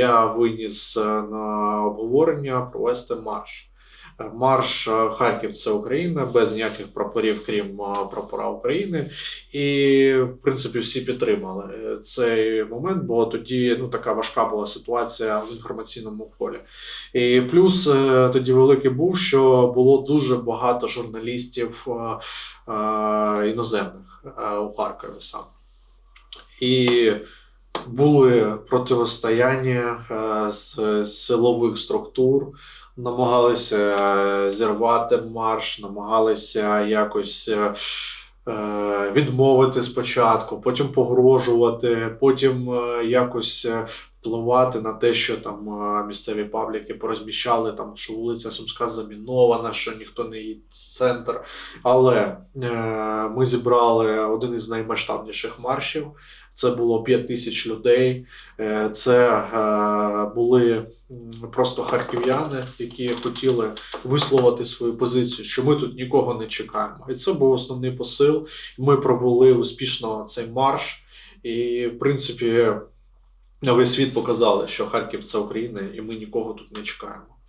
я виніс е, на обговорення провести марш. Е, Марш е, Харків це Україна без ніяких прапорів, крім прапора України. І, в принципі, всі підтримали цей момент, бо тоді ну, така важка була ситуація в інформаційному полі. І плюс тоді великий був, що було дуже багато журналістів іноземних у Харкові саме. І були протистояння е, з силових структур, намагалися е, зірвати марш, намагалися якось. е, Відмовити спочатку, потім погрожувати, потім якось впливати на те, що там місцеві пабліки порозміщали, там, що вулиця Сумська замінована, що ніхто не їде в центр. Але е, ми зібрали один із наймасштабніших маршів. Це було 5 тисяч людей. Е, Це е, були просто харків'яни, які хотіли висловити свою позицію, що ми тут нікого не чекаємо. І це був основний посил. Ми провели успішно цей марш. І, в принципі, весь світ показали, що Харків це Україна, і ми нікого тут не чекаємо.